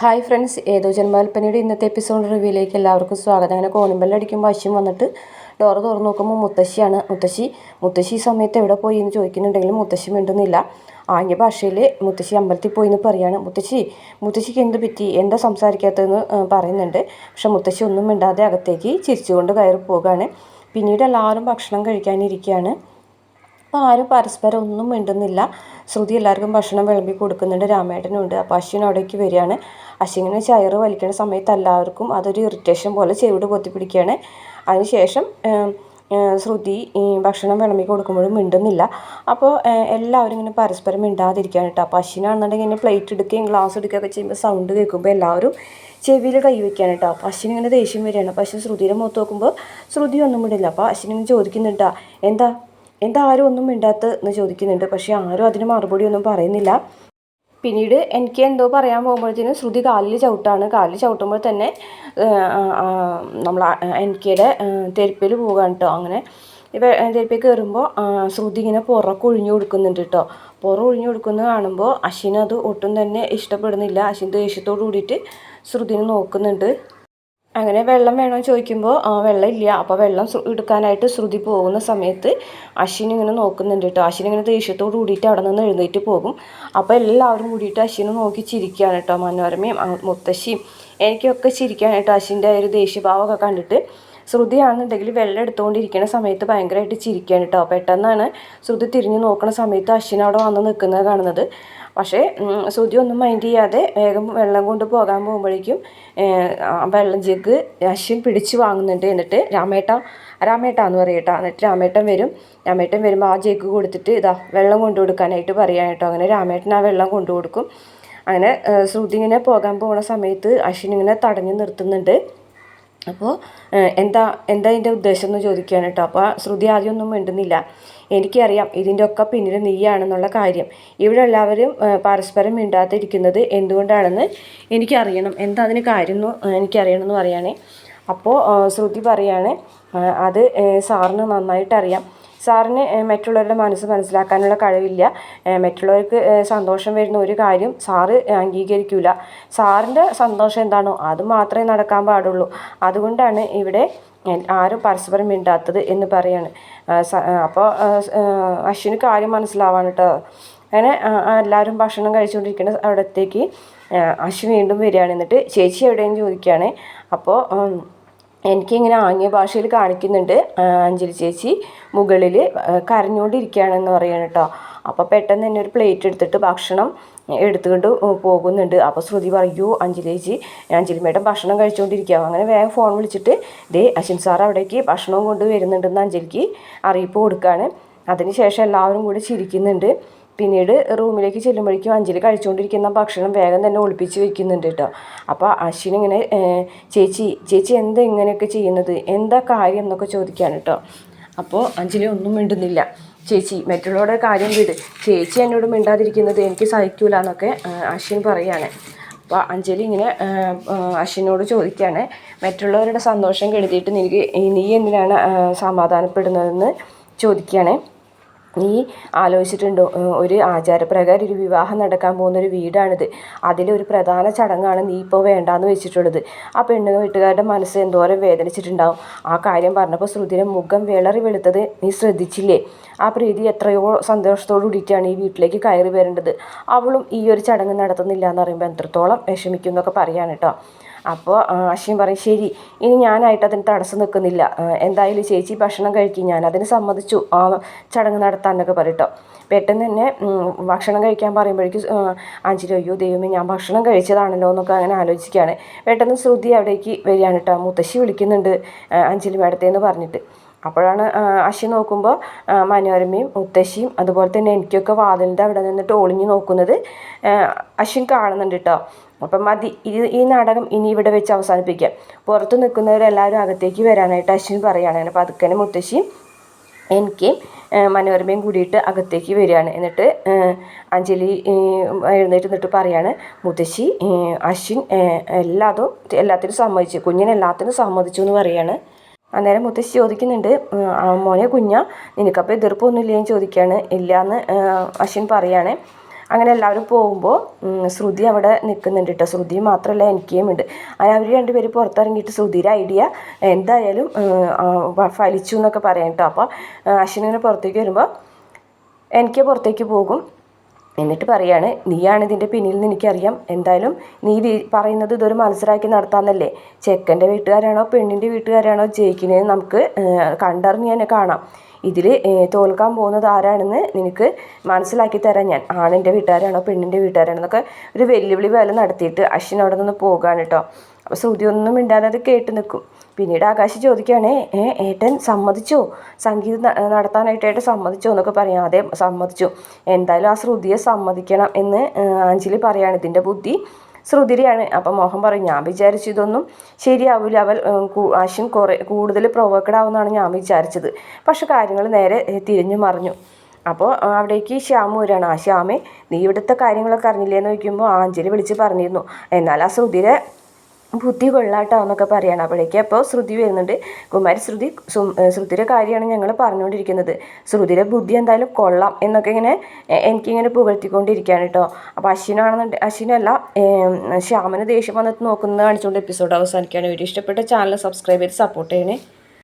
Hi friends ഏതോ ജന്മാൽപ്പനയുടെ ഇന്നത്തെ episode റിവ്യൂയിലേക്ക് എല്ലാവർക്കും സ്വാഗതം. അങ്ങനെ കോണിമ്പല്ലടിക്കുമ്പോൾ അശ്യം വന്നിട്ട് ഡോറ് തുറന്നു നോക്കുമ്പോൾ മുത്തശ്ശിയാണ്. മുത്തശ്ശി മുത്തശ്ശി ഈ സമയത്ത് എവിടെ പോയി എന്ന് ചോദിക്കുന്നുണ്ടെങ്കിലും മുത്തശ്ശി മിണ്ടുന്നില്ല. ആംഗ്യ ഭാഷയിൽ മുത്തശ്ശി അമ്പലത്തിൽ പോയി എന്ന് പറയാണ്. മുത്തശ്ശി മുത്തശ്ശിക്ക് എന്ത് പറ്റി? എന്താ സംസാരിക്കാത്തതെന്ന് പറയുന്നുണ്ട്. പക്ഷെ മുത്തശ്ശി ഒന്നും മിണ്ടാതെ അകത്തേക്ക് ചിരിച്ചുകൊണ്ട് കയറി പോവുകയാണ് പിന്നീട് എല്ലാവരും ഭക്ഷണം കഴിക്കാനിരിക്കുകയാണ് അപ്പോൾ ആരും പരസ്പരം ഒന്നും മിണ്ടുന്നില്ല. ശ്രുതി എല്ലാവർക്കും ഭക്ഷണം വിളമ്പി കൊടുക്കുന്നുണ്ട്. രാമേട്ടനും ഉണ്ട് അപ്പോൾ അശ്വിൻ അവിടേക്ക് വരികയാണ്. അശ്വിനെ ചയറ് വലിക്കുന്ന സമയത്ത് എല്ലാവർക്കും അതൊരു ഇറിറ്റേഷൻ പോലെ ചെവിട് പൊത്തിപ്പിടിക്കുകയാണ്. അതിനുശേഷം ശ്രുതി ഭക്ഷണം വിളമ്പി കൊടുക്കുമ്പോഴും മിണ്ടുന്നില്ല. അപ്പോൾ എല്ലാവരും ഇങ്ങനെ പരസ്പരം മിണ്ടാതിരിക്കുകയാണ് കേട്ടോ. അപ്പോൾ അശ്വിനാണെന്നുണ്ടെങ്കിൽ ഇങ്ങനെ പ്ലേറ്റ് എടുക്കുകയും ഗ്ലാസ് എടുക്കുകയൊക്കെ ചെയ്യുമ്പോൾ സൗണ്ട് കേൾക്കുമ്പോൾ എല്ലാവരും ചെവിയിൽ കൈ വയ്ക്കുകയാണ് കേട്ടോ. അപ്പോൾ അശ്വിൻ ഇങ്ങനെ ദേഷ്യം വരികയാണ്. അപ്പോൾ ശ്രുതിയുടെ മുഖത്ത് നോക്കുമ്പോൾ ശ്രുതി ഒന്നും മിണ്ടില്ല. അപ്പോൾ അശ്വിൻ ചോദിക്കുന്നുണ്ടാ എന്താ? എന്താ ആരും ഒന്നും മിണ്ടാത്ത എന്ന് ചോദിക്കുന്നുണ്ട്. പക്ഷേ ആരും അതിന് മറുപടി ഒന്നും പറയുന്നില്ല. പിന്നീട് എനിക്ക് എന്തോ പറയാൻ പോകുമ്പോഴത്തേനും ശ്രുതി കാലിൽ ചവിട്ടാണ്. കാലിൽ ചവിട്ടുമ്പോൾ തന്നെ നമ്മൾ എനിക്കയുടെ തെരുപ്പിൽ പോകാൻ കേട്ടോ അങ്ങനെ ഇപ്പം തെരുപ്പിൽ കയറുമ്പോൾ ശ്രുതി ഇങ്ങനെ പുറക്ക് ഒഴിഞ്ഞു കൊടുക്കുന്നുണ്ട് കേട്ടോ പുറം ഒഴിഞ്ഞു കൊടുക്കുന്നത് കാണുമ്പോൾ അശ്വിന് അത് ഒട്ടും തന്നെ ഇഷ്ടപ്പെടുന്നില്ല. അശ്വിൻ ദേഷ്യത്തോടു കൂടിയിട്ട് ശ്രുതിനെ നോക്കുന്നുണ്ട്. അങ്ങനെ വെള്ളം വേണോ ചോദിക്കുമ്പോൾ വെള്ളം ഇല്ല അപ്പോൾ വെള്ളം എടുക്കാനായിട്ട് ശ്രുതി പോകുന്ന സമയത്ത് അശ്വിൻ ഇങ്ങനെ നോക്കുന്നുണ്ട് കേട്ടോ അശ്വിൻ ഇങ്ങനെ ദേഷ്യത്തോട് കൂടിയിട്ട് അവിടെ നിന്ന് എഴുന്നേറ്റ് പോകും. അപ്പോൾ എല്ലാവരും കൂടിയിട്ട് അശ്വിനെ നോക്കി ചിരിക്കുകയാണ് കേട്ടോ മനോരമയും മുത്തശ്ശിയും. എനിക്കൊക്കെ ചിരിക്കാനായിട്ട് അശ്വിന്റെ ഒരു ദേഷ്യഭാവമൊക്കെ കണ്ടിട്ട് ശ്രുതിയാണെന്നുണ്ടെങ്കിൽ വെള്ളം എടുത്തുകൊണ്ടിരിക്കുന്ന സമയത്ത് ഭയങ്കരമായിട്ട് ചിരിക്കുകയാണ് കേട്ടോ പെട്ടെന്നാണ് ശ്രുതി തിരിഞ്ഞു നോക്കുന്ന സമയത്ത് അശ്വിൻ അവിടെ വന്ന് നിൽക്കുന്നത് കാണുന്നത്. പക്ഷേ ശ്രുതി ഒന്നും മൈൻഡ് ചെയ്യാതെ വേഗം വെള്ളം കൊണ്ട് പോകാൻ പോകുമ്പോഴേക്കും വെള്ളം ജഗ് അശ്വിൻ പിടിച്ച് വാങ്ങുന്നുണ്ട്. എന്നിട്ട് രാമേട്ട രാമേട്ട എന്ന് പറയട്ടോ എന്നിട്ട് രാമേട്ടൻ വരും. രാമേട്ടൻ വരുമ്പോൾ ആ ജഗ് കൊടുത്തിട്ട് ഇതാ വെള്ളം കൊണ്ടു കൊടുക്കാനായിട്ട് കേട്ടോ. അങ്ങനെ രാമേട്ടൻ ആ വെള്ളം കൊണ്ടു കൊടുക്കും. അങ്ങനെ ശ്രുതി ഇങ്ങനെ പോകാൻ പോകുന്ന സമയത്ത് അശ്വിൻ ഇങ്ങനെ തടഞ്ഞു നിർത്തുന്നുണ്ട്. അപ്പോൾ എന്താ എന്താ ഇതിന്റെ ഉദ്ദേശം എന്ന് ചോദിക്കുകയാണ് കേട്ടോ. അപ്പോൾ ശ്രുതി ആദ്യം ഒന്നും മിണ്ടുന്നില്ല. എനിക്കറിയാം ഇതിന്റെ ഒക്കെ പിന്നിൽ നീയാണെന്നുള്ള കാര്യം. ഇവിടെ എല്ലാവരും പരസ്പരം മിണ്ടാതിരിക്കുന്നത് എന്തുകൊണ്ടാണെന്ന് എനിക്കറിയണം. എന്താ അതിന് കാര്യം എന്ന് എനിക്കറിയണം എന്ന് അപ്പോൾ ശ്രുതി പറയാണ് അത് സാറിന് നന്നായിട്ട് അറിയാം സാറിന് മറ്റുള്ളവരുടെ മനസ്സ് മനസ്സിലാക്കാനുള്ള കഴിവില്ല. മറ്റുള്ളവർക്ക് സന്തോഷം വരുന്ന ഒരു കാര്യം സാറ് അംഗീകരിക്കില്ല സാറിന്റെ സന്തോഷം എന്താണോ അത് മാത്രമേ നടക്കാൻ പാടുള്ളൂ. അതുകൊണ്ടാണ് ഇവിടെ ആരും പരസ്പരം മിണ്ടാത്തത് എന്ന് പറയാണ്. അപ്പോൾ അശ്വിന് കാര്യം മനസ്സിലാവാണ് കേട്ടോ അങ്ങനെ എല്ലാവരും ഭക്ഷണം കഴിച്ചുകൊണ്ടിരിക്കുന്ന അവിടത്തേക്ക് അശ്വിൻ വീണ്ടും വരികയാണ്. എന്നിട്ട് ചേച്ചി എവിടെയെന്ന് ചോദിക്കുകയാണ്. അപ്പോൾ എനിക്കിങ്ങനെ ആംഗ്യ ഭാഷയിൽ കാണിക്കുന്നുണ്ട് അഞ്ജലി ചേച്ചി. മുകളിൽ കരഞ്ഞുകൊണ്ടിരിക്കുകയാണെന്ന് പറയണം കേട്ടോ. അപ്പോൾ പെട്ടെന്ന് തന്നെ ഒരു പ്ലേറ്റ് എടുത്തിട്ട് ഭക്ഷണം എടുത്തുകൊണ്ട് പോകുന്നുണ്ട്. അപ്പോൾ ശ്രുതി പറയൂ അഞ്ജലി ചേച്ചി അഞ്ജലി മേഡം ഭക്ഷണം കഴിച്ചുകൊണ്ടിരിക്കുക. അങ്ങനെ വേഗം ഫോൺ വിളിച്ചിട്ട് ദേ അശ്വിൻ സാർ അവിടേക്ക് ഭക്ഷണവും കൊണ്ട് വരുന്നുണ്ടെന്ന് അഞ്ജലിക്ക് അറിയിപ്പ് കൊടുക്കുകയാണ് അതിനുശേഷം എല്ലാവരും കൂടി ചിരിക്കുന്നുണ്ട്. പിന്നീട് റൂമിലേക്ക് ചെല്ലുമ്പോഴേക്കും അഞ്ജലി കഴിച്ചുകൊണ്ടിരിക്കുന്ന ഭക്ഷണം വേഗം തന്നെ ഒളിപ്പിച്ച് വെക്കുന്നുണ്ട് കേട്ടോ. അപ്പോൾ അശ്വിൻ ഇങ്ങനെ ചേച്ചി ചേച്ചി എന്താ ഇങ്ങനെയൊക്കെ ചെയ്യുന്നത്? എന്താ കാര്യം എന്നൊക്കെ ചോദിക്കുകയാണ് കേട്ടോ. അപ്പോൾ അഞ്ജലി ഒന്നും മിണ്ടുന്നില്ല. ചേച്ചി മറ്റുള്ളവരുടെ കാര്യം വിട് ചേച്ചി എന്നോട് മിണ്ടാതിരിക്കുന്നത് എനിക്ക് സഹിക്കൂല എന്നൊക്കെ അശ്വിൻ പറയാണ്. അപ്പോൾ അഞ്ജലി ഇങ്ങനെ അശ്വിനോട് ചോദിക്കുകയാണ് മറ്റുള്ളവരുടെ സന്തോഷം കെടുത്തിയിട്ട് നിനക്ക് നീ എന്തിനാണ് സമാധാനപ്പെടുന്നതെന്ന്? ചോദിക്കുകയാണ് നീ ആലോചിച്ചിട്ടുണ്ടോ? ഒരു ആചാരപ്രകാരം ഒരു വിവാഹം നടക്കാൻ പോകുന്ന ഒരു വീടാണിത് അതിലൊരു പ്രധാന ചടങ്ങാണ് നീ ഇപ്പോൾ വേണ്ടാന്ന് വെച്ചിട്ടുള്ളത്. ആ പെണ്ണ് വീട്ടുകാരുടെ മനസ്സ് എന്തോരം വേദനിച്ചിട്ടുണ്ടാവും. ആ കാര്യം പറഞ്ഞപ്പോൾ ശ്രുതിയുടെ മുഖം വിളറി വെളുത്തത് നീ ശ്രദ്ധിച്ചില്ലേ? ആ പ്രീതി എത്രയോ സന്തോഷത്തോടു കൂടിയിട്ടാണ് ഈ വീട്ടിലേക്ക് കയറി വരേണ്ടത്. അവളും ഈ ഒരു ചടങ്ങ് നടത്തുന്നില്ല എന്ന് പറയുമ്പോൾ എത്രത്തോളം വിഷമിക്കും എന്നൊക്കെ പറയാണ് കേട്ടോ. അപ്പോൾ അശ്വിൻ പറയും ശരി ഇനി ഞാനായിട്ട് അതിന് തടസ്സം നിൽക്കുന്നില്ല. എന്തായാലും ചേച്ചി ഭക്ഷണം കഴിക്കും. ഞാൻ അതിന് സമ്മതിച്ചു. ആ ചടങ്ങ് നടത്താനൊക്കെ പറയട്ടോ പെട്ടെന്ന് തന്നെ ഭക്ഷണം കഴിക്കാൻ പറയുമ്പോഴേക്കും അഞ്ചിരി അയ്യോ ദൈവമേ ഞാൻ ഭക്ഷണം കഴിച്ചതാണല്ലോ എന്നൊക്കെ അങ്ങനെ ആലോചിക്കുകയാണ്. പെട്ടെന്ന് ശ്രുതി അവിടേക്ക് വരികയാണ് കേട്ടോ മുത്തശ്ശി വിളിക്കുന്നുണ്ട് അഞ്ജലി മേഡത്തേന്ന് പറഞ്ഞിട്ട്. അപ്പോഴാണ് അശി നോക്കുമ്പോൾ മനോരമയും മുത്തശ്ശിയും അതുപോലെ തന്നെ എനിക്കൊക്കെ വാതിലിന്റെ അവിടെ നിന്നിട്ട് ഒളിഞ്ഞു നോക്കുന്നത് അശ്വിൻ കാണുന്നുണ്ട് കേട്ടോ അപ്പം മതി ഈ നാടകം ഇനി ഇവിടെ വെച്ച് അവസാനിപ്പിക്കാം. പുറത്ത് നിൽക്കുന്നവരെല്ലാവരും അകത്തേക്ക് വരാനായിട്ട് അശ്വിൻ പറയുകയാണ്. അങ്ങനെ പതുക്കനെ മുത്തശ്ശിയും എനിക്ക് മനോരമയും കൂടിയിട്ട് അകത്തേക്ക് വരികയാണ്. എന്നിട്ട് അഞ്ജലി എഴുന്നേറ്റ് നിന്നിട്ട് പറയാണ് മുത്തശ്ശി അശ്വിൻ എല്ലാതും എല്ലാത്തിനും സമ്മതിച്ചു. കുഞ്ഞിനെല്ലാത്തിനും സമ്മതിച്ചു എന്ന് പറയാണ്. അന്നേരം മുത്തശ്ശി ചോദിക്കുന്നുണ്ട് "ഉം, മോനെ കുഞ്ഞ നിനക്കപ്പോൾ എതിർപ്പൊന്നുമില്ലേ എന്ന് ചോദിക്കുകയാണ് ഇല്ലയെന്ന് അശ്വിൻ പറയാണ്. അങ്ങനെ എല്ലാവരും പോകുമ്പോൾ ശ്രുതി അവിടെ നിൽക്കുന്നുണ്ട് കേട്ടോ ശ്രുതി മാത്രമല്ല എനിക്കും ഉണ്ട്. അങ്ങനെ അവർ രണ്ടുപേരും പുറത്തിറങ്ങിയിട്ട് ശ്രുതിയുടെ ഐഡിയ എന്തായാലും ഫലിച്ചു എന്നൊക്കെ പറയാം കേട്ടോ അപ്പോൾ അശ്വിനിങ്ങനെ പുറത്തേക്ക് വരുമ്പോൾ എനിക്ക് പുറത്തേക്ക് പോകും. എന്നിട്ട് പറയാണ് നീയാണ് ഇതിന്റെ പിന്നിൽ നിന്ന് എനിക്കറിയാം. എന്തായാലും നീ പറയുന്നത് ഇതൊരു മത്സരമാക്കി നടത്താമെന്നല്ലേ ചെക്കന്റെ വീട്ടുകാരാണോ പെണ്ണിന്റെ വീട്ടുകാരാണോ ജയിക്കുന്നത് നമുക്ക് കണ്ടറിഞ്ഞ് തന്നെ കാണാം. ഇതിൽ തോൽക്കാൻ പോകുന്നത് ആരാണെന്ന് നിനക്ക് മനസ്സിലാക്കി തരാം ഞാൻ. ആണിന്റെ വീട്ടുകാരാണോ പെണ്ണിന്റെ വീട്ടുകാരാണോ എന്നൊക്കെ ഒരു വെല്ലുവിളി വേല നടത്തിയിട്ട് അശ്വിൻ അവിടെ നിന്ന് പോകുകയാണ് കേട്ടോ അപ്പോൾ ശ്രുതി ഒന്നും മിണ്ടാതെ അത് കേട്ട് നിൽക്കും. പിന്നീട് ആകാശ് ചോദിക്കുകയാണേ ഏ ഏട്ടൻ സമ്മതിച്ചു? സംഗീതം നടത്താനായിട്ട് ഏട്ടൻ സമ്മതിച്ചോ? എന്നൊക്കെ പറയാം. അതെ സമ്മതിച്ചു. എന്തായാലും ആ ശ്രുതിയെ സമ്മതിക്കണം എന്ന് അഞ്ജലി പറയാണ്. ഇതിന്റെ ബുദ്ധി ശ്രുതിരിയാണ്. അപ്പം മോഹൻ പറയും ഞാൻ വിചാരിച്ചു ഇതൊന്നും ശരിയാവില്ല അവൾ അശ്വിൻ കുറേ കൂടുതൽ പ്രൊവോക്കഡ് ആവുമെന്നാണ് ഞാൻ വിചാരിച്ചത്. പക്ഷെ കാര്യങ്ങൾ നേരെ തിരിഞ്ഞു മറിഞ്ഞു. അപ്പോൾ അവിടേക്ക് ശ്യാമു വരികയാണ്. ആ ശ്യാമേ നീ ഇവിടുത്തെ കാര്യങ്ങളൊക്കെ അറിഞ്ഞില്ലേ എന്ന് ചോദിക്കുമ്പോൾ ആ അഞ്ജലി വിളിച്ച് പറഞ്ഞിരുന്നു. എന്നാൽ ആ ശ്രുതിരെ ബുദ്ധി കൊള്ളാട്ടോ എന്നൊക്കെ പറയണം. അപ്പോഴേക്ക് അപ്പോൾ ശ്രുതി വരുന്നുണ്ട്. കുമാരി ശ്രുതി ശ്രുതിയുടെ കാര്യമാണ് ഞങ്ങൾ പറഞ്ഞുകൊണ്ടിരിക്കുന്നത്. ശ്രുതിയുടെ ബുദ്ധി എന്തായാലും കൊള്ളാം എന്നൊക്കെ ഇങ്ങനെ എനിക്കിങ്ങനെ പുകഴ്ത്തിക്കൊണ്ടിരിക്കുകയാണ് കേട്ടോ. അപ്പോൾ അശ്വിനാണെന്നുണ്ട് അശ്വിനല്ല ശ്യാമന് ദേഷ്യം വന്നിട്ട് നോക്കുന്നത് കാണിച്ചുകൊണ്ട് എപ്പിസോഡ് അവസാനിക്കുകയാണ്. വീഡിയോ ഇഷ്ടപ്പെട്ട ചാനൽ സബ്സ്ക്രൈബ് ചെയ്ത് സപ്പോർട്ട് ചെയ്യണേ.